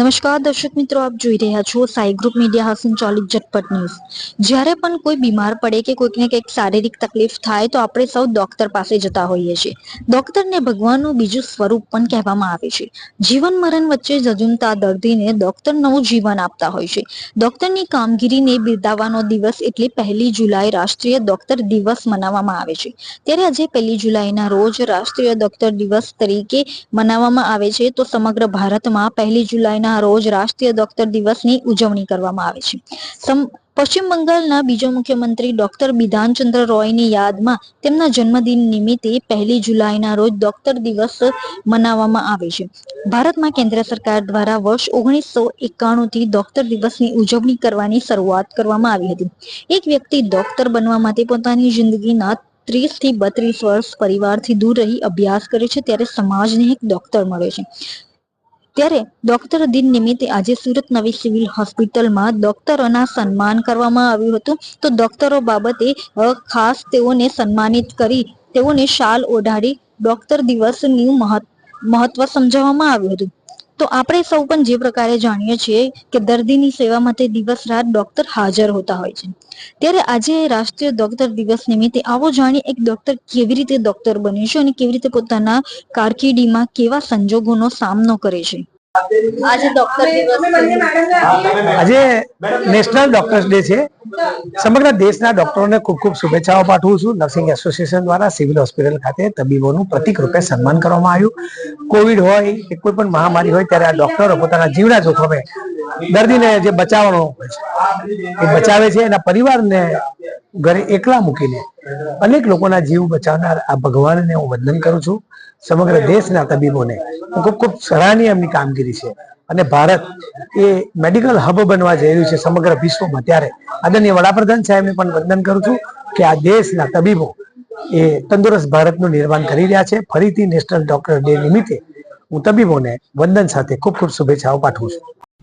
નમસ્કાર દર્શક મિત્રો, આપ જોઈ રહ્યા છો સાઈ ગ્રુપ મીડિયા હાઉસિંગ ચાલિત ઝટપટ ન્યૂઝ. જ્યારે પણ કોઈ બીમાર પડે કે કોઈકને કંઈક શારીરિક તકલીફ થાય, તો આપણે સૌ ડોક્ટર પાસે જતા હોઈએ છીએ. ડોક્ટરને ભગવાનનું બીજું સ્વરૂપ પણ કહેવામાં આવે છે. જીવન મરણ વચ્ચે જજુમતા દર્દીને ડોક્ટર નવું જીવન આપતા હોય છે. ડોક્ટરની કામગીરીને બિરદાવવાનો દિવસ એટલે પહેલી જુલાઈ રાષ્ટ્રીય ડોક્ટર દિવસ મનાવવામાં આવે છે. ત્યારે આજે પહેલી જુલાઈના રોજ રાષ્ટ્રીય ડોક્ટર દિવસ તરીકે મનાવવામાં આવે છે. તો સમગ્ર ભારતમાં પહેલી જુલાઈના રોજ રાષ્ટ્રીય ડોક્ટર દિવસની ઉજવણી કરવામાં આવે છે. પશ્ચિમ બંગાળના બીજા મુખ્યમંત્રી ડોક્ટર બિધાનચંદ્ર રોયની યાદમાં તેમના જન્મદિન નિમિત્તે પહેલી જુલાઈના રોજ ડોક્ટર દિવસ મનાવવામાં આવે છે. ભારતમાં કેન્દ્ર સરકાર દ્વારા વર્ષ ઓગણીસો એકાણુંથી ડોક્ટર દિવસની ઉજવણી કરવાની શરૂઆત કરવામાં આવી હતી. એક વ્યક્તિ ડોક્ટર બનવા માટે પોતાની જિંદગીના ત્રીસથી બત્રીસ વર્ષ પરિવારથી દૂર રહી અભ્યાસ કરે છે, ત્યારે સમાજને એક ડોક્ટર મળે છે. ત્યારે ડોક્ટર દિન નિમિત્તે આજે સુરત નવી સિવિલ હોસ્પિટલમાં ડોક્ટરોના સન્માન કરવામાં આવ્યું હતું. તો ડોક્ટરો બાબતે ખાસ તેઓને સન્માનિત કરી, તેઓને શાલ ઓઢાડી ડોક્ટર દિવસનું મહત્- મહત્વ સમજાવવામાં આવ્યું હતું. તો આપણે સૌ પણ જે પ્રકારે જાણીએ છીએ કે દર્દીની સેવા માટે દિવસ રાત ડોક્ટર હાજર હોતા હોય છે. ત્યારે આજે રાષ્ટ્રીય ડોક્ટર દિવસ નિમિત્તે આવો જાણીએ એક ડોક્ટર કેવી રીતે ડોક્ટર બને છે અને કેવી રીતે પોતાના કારકિર્દીમાં કેવા સંજોગોનો સામનો કરે છે. આજે ડોક્ટર દિવસ આજે નેશનલ ડોક્ટર્સ ડે છે. સમગ્ર દેશના ડોક્ટરોને ખૂબ ખૂબ શુભેચ્છાઓ પાઠવું છું. નર્સિંગ એસોસિએશન દ્વારા સિવિલ હોસ્પિટલ ખાતે તબીબોનું પ્રતિક રૂપે સન્માન કરવામાં આવ્યું. કોવિડ હોય કે કોઈ પણ મહામારી હોય ત્યારે આ ડોક્ટરો પોતાના જીવના જોખમે દર્દીને જે બચાવવાનો હોય છે એ બચાવે છે. એના પરિવારને ઘરે એકલા મૂકીને અનેક લોકોના જીવ બચાવનાર આ ભગવાનને હું વંદન કરું છું. સમગ્ર દેશના તબીબોને. ખૂબ ખૂબ સરાહનીય એમની કામગીરી છે. અને ભારત એ મેડિકલ હબ બનવા જઈ રહ્યું છે સમગ્ર વિશ્વમાં ત્યારે. આદરણીય વડાપ્રધાન સાહેબને પણ વંદન કરું છું કે આ દેશના તબીબો એ તંદુરસ્ત ભારતનું નિર્માણ કરી રહ્યા છે. ફરીથી નેશનલ ડોક્ટર ડે નિમિત્તે હું તબીબોને વંદન સાથે ખૂબ ખૂબ શુભેચ્છાઓ પાઠવું છું.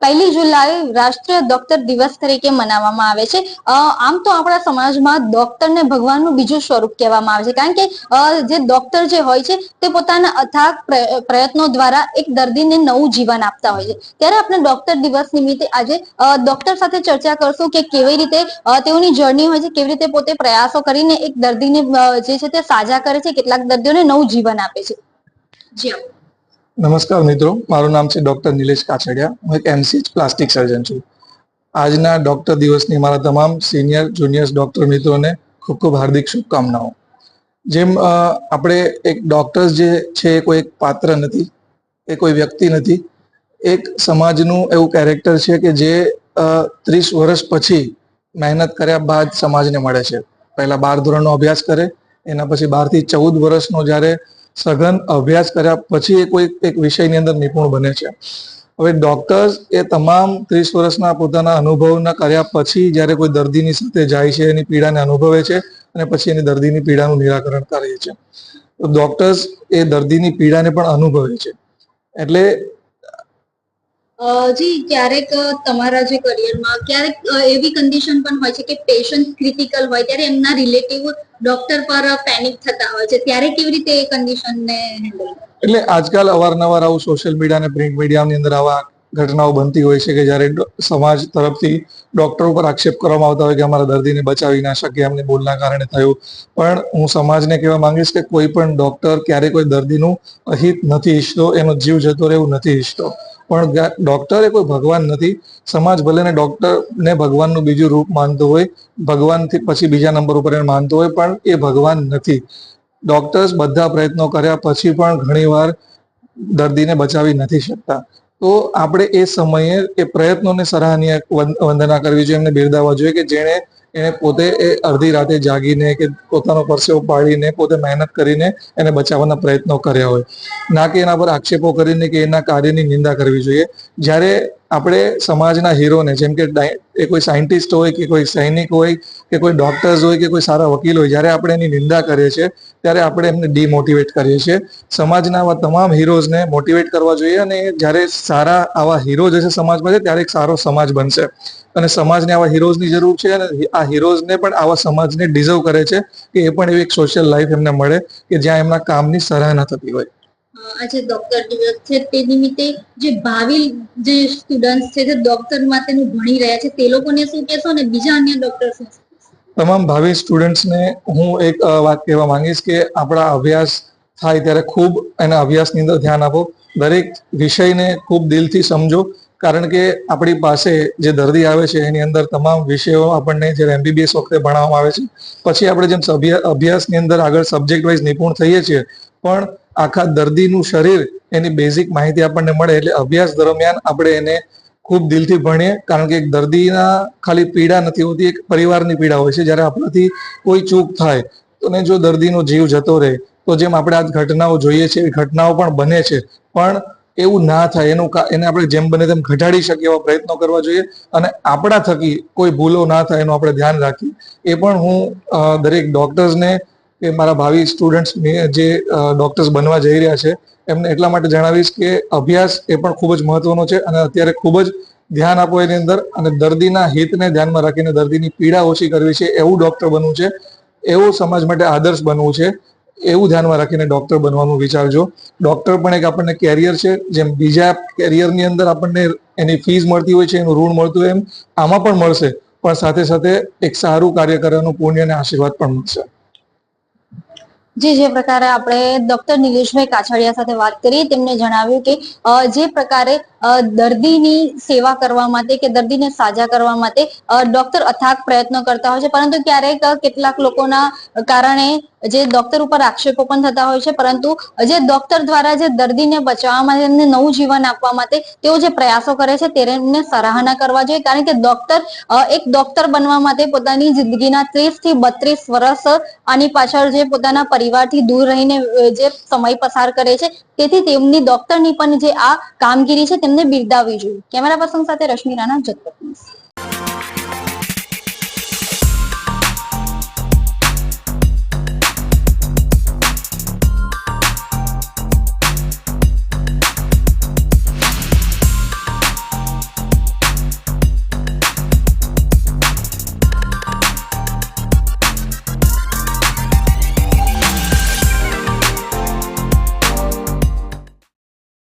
પહેલી જુલાઈ રાષ્ટ્રીય ડોક્ટર દિવસ તરીકે મનાવવામાં આવે છે. આમ તો આપણા સમાજમાં ડોક્ટરને ભગવાનનું બીજું સ્વરૂપ કહેવામાં આવે છે. કારણ કે જે ડોક્ટર જે હોય છે, તે પોતાના અથાગ પ્રય- પ્રયત્નો દ્વારા એક દર્દીને નવું જીવન આપતા હોય છે. ત્યારે આપણે ડોક્ટર દિવસ નિમિત્તે આજે ડોક્ટર સાથે ચર્ચા કરશું કે કેવી રીતે તેઓની જર્ની હોય છે, કેવી રીતે પોતે પ્રયાસો કરીને એક દર્દીને જે છે તે સાજા કરે છે, કેટલાક દર્દીઓને નવું જીવન આપે છે. જી. નમસ્કાર મિત્રો, મારું નામ છે ડૉક્ટર નિલેશ કાછડિયા. હું એક એમસીએચ પ્લાસ્ટિક સર્જન છું. આજના ડૉક્ટર દિવસની મારા તમામ સિનિયર, જુનિયર્સ, ડૉક્ટર મિત્રોને ખૂબ ખૂબ હાર્દિક શુભકામનાઓ. જેમ આપણે એક ડૉક્ટર્સ જે છે એ કોઈ એક પાત્ર નથી, એ કોઈ વ્યક્તિ નથી, એક સમાજનું એવું કેરેક્ટર છે કે જે ત્રીસ વર્ષ પછી મહેનત કર્યા બાદ સમાજને મળે છે. પહેલાં બાર ધોરણનો અભ્યાસ કરે, એના પછી બારથી ચૌદ વર્ષનો જ્યારે સઘન અભ્યાસ કર્યા પછી એ કોઈ એક વિષયની અંદર નિપુણ બને છે. હવે ડોક્ટર્સ એ તમામ ત્રીસ વર્ષના પોતાના અનુભવના કર્યા પછી જ્યારે કોઈ દર્દીની સાથે જાય છે, એની પીડાને અનુભવે છે અને પછી એની દર્દીની પીડાનું નિરાકરણ કરે છે તો ડોક્ટર્સ એ દર્દીની પીડાને પણ અનુભવે છે. એટલે જી, ક્યારેક તમારા જે કરિયરમાં ક્યારેક એવી કન્ડિશન પણ હોય છે કે પેશન્ટ ક્રિટિકલ હોય ત્યારે એમના રિલેટિવ ડોક્ટર પર પેનિક થતા હોય છે. ત્યારે કેવી રીતે એ કન્ડિશનને એટલે આજકાલ અવારનવાર આવું સોશિયલ મીડિયા અને પ્રિન્ટ મીડિયાની અંદર આવા ઘટનાઓ બનતી હોય છે કે જ્યારે સમાજ તરફથી ડોક્ટરો પર આક્ષેપ કરવામાં આવતા હોય કે અમારા દર્દીને બચાવી ના શકે એમને ભૂલના કારણે થયું. પણ હું સમાજને કહેવા માંગીશ કે કોઈ પણ ડોક્ટર ક્યારે કોઈ દર્દીનું અહિત નથી ઈચ્છતો, એનો જીવ જતો રહેવું નથી ઈચ્છતો. પણ ડોક્ટર એ કોઈ ભગવાન નથી, સમાજ ભલે ને ડોક્ટરને ભગવાનનું બીજું રૂપ માનતો હોય ભગવાનથી પછી બીજા નંબર ઉપર એને માનતો હોય, પણ એ ભગવાન નથી. ડોક્ટર્સ બધા પ્રયત્નો કર્યા પછી પણ ઘણીવાર દર્દીને બચાવી નથી શકતા. તો આપણે એ સમયે એ પ્રયત્નોને સરાહનીય વંદના કરવી જોઈએ, એમને બિરદાવવા જોઈએ કે જેણે એને પોતે એ અડધી રાતે જાગીને કે પોતાનો પરસેવો પાડીને પોતે મહેનત કરીને એને બચાવવાના પ્રયત્નો કર્યા હોય. ના કે એના પર આક્ષેપો કરીને કે એના કાર્યની નિંદા કરવી જોઈએ. જ્યારે આપણે સમાજના હીરોને, જેમ કે એ કોઈ સાયન્ટિસ્ટ હોય કે કોઈ સૈનિક હોય કે કોઈ ડોક્ટર્સ હોય કે કોઈ સારા વકીલ હોય, જ્યારે આપણે એની નિંદા કરીએ છીએ ત્યારે આપણે એમને ડીમોટિવેટ કરીએ છીએ. સમાજના આવા તમામ હીરોઝને મોટિવેટ કરવા જોઈએ અને જ્યારે સારા આવા હશે સમાજમાં છે, ત્યારે એક સારો સમાજ બનશે. અને સમાજને આવા હીરોઝની જરૂર છે અને આ હીરોઝને પણ આવા સમાજને ડિઝર્વ કરે છે કે એ પણ એવી એક સોશિયલ લાઈફ એમને મળે કે જ્યાં એમના કામની સરાહના થતી હોય. આજે ડોક્ટર દિવસ છે, તે નિમિત્તે જે ભાવિ જે સ્ટુડન્ટ છે, જે ડોક્ટર માટેનું ભણી રહ્યા છે, તે લોકોને શું કહેશો અને બીજા અન્ય ડોક્ટર્સ તમામ ભાવિ સ્ટુડન્ટ્સને હું એક વાત કહેવા માંગીશ કે આપણા અભ્યાસ થાય ત્યારે ખૂબ એના અભ્યાસની અંદર ધ્યાન આપો. દરેક વિષયને ખૂબ દિલથી સમજો, કારણ કે આપણી પાસે જે દર્દી આવે છે એની અંદર તમામ વિષયો આપણને જ્યારે એમબીબીએસ વખતે ભણાવવામાં આવે છે, પછી આપણે જેમ અભ્યાસની અંદર આગળ સબ્જેક્ટ વાઇઝ નિપુણ થઈએ છીએ, પણ આખા દર્દીનું શરીર એની બેઝિક માહિતી આપણને મળે એટલે અભ્યાસ દરમિયાન આપણે એને ખૂબ દિલથી ભણીએ, કારણ કે એક દર્દીના ખાલી પીડા નથી હોતી, એક પરિવારની પીડા હોય છે. જ્યારે આપણાથી કોઈ ચૂક થાય, તો ને જો દર્દીનો જીવ જતો રહે, તો જેમ આપણે આ ઘટનાઓ જોઈએ છે એવી ઘટનાઓ પણ બને છે. પણ એવું ના થાય, એનું એને આપણે જેમ બને તેમ ઘટાડી શકીએ એવા પ્રયત્નો કરવા જોઈએ. અને આપણા થકી કોઈ ભૂલો ના થાય, એનું આપણે ધ્યાન રાખીએ. એ પણ હું દરેક ડોક્ટર્સને કે મારા ભાવિ સ્ટુડન્ટ્સ જે ડોક્ટર્સ બનવા જઈ રહ્યા છે, એમને એટલા માટે જણાવીશ કે અભ્યાસ એ પણ ખૂબ જ મહત્વનો છે અને અત્યારે ખૂબ જ ધ્યાન આપો એની અંદર અને દર્દીના હિતને ધ્યાનમાં રાખીને દર્દીની પીડા ઓછી કરવી છે, એવું ડોક્ટર બનવું છે, એવું સમાજ માટે આદર્શ બનવું છે, એવું ધ્યાનમાં રાખીને ડોક્ટર બનવાનું વિચારજો. ડોક્ટર પણ એક આપણને કેરિયર છે, જેમ બીજા કેરિયરની અંદર આપણને એની ફીસ મળતી હોય છે, એનું ઋણ મળતું હોય એમ, આમાં પણ મળશે, પણ સાથે સાથે એક સારું કાર્ય કરવાનું પુણ્ય અને આશીર્વાદ પણ મળશે. જે જે પ્રકારે આપણે ડોક્ટર નિલેશભાઈ કાછડિયા સાથે વાત કરી, તેમને જણાવ્યું કે જે પ્રકારે દર્દીની સેવા કરવા માટે કે દર્દીને સાજા કરવા માટે ડોક્ટર અથાગ પ્રયત્નો કરતા હોય છે. પરંતુ ક્યારેક કેટલાક લોકોના કારણે જે ડોક્ટર ઉપર આક્ષેપો પણ થતા હોય છે. પરંતુ જે ડોક્ટર દ્વારા જે દર્દીને બચાવવા માટે એમને નવું જીવન આપવા માટે તેઓ જે પ્રયાસો કરે છે, તેમને સરાહના કરવા જોઈએ. કારણ કે ડોક્ટર એક ડોક્ટર બનવા માટે પોતાની જિંદગીના ત્રીસથી બત્રીસ વર્ષ આની પાછળ જે પોતાના પરિવારથી દૂર રહીને જે સમય પસાર કરે છે તેથી તેમની ડોક્ટરની પણ જે આ કામગીરી છે તેમને બિરદાવવી જોઈએ કેમેરા પર્સન સાથે રશ્મિ રાણા ન્યૂઝ.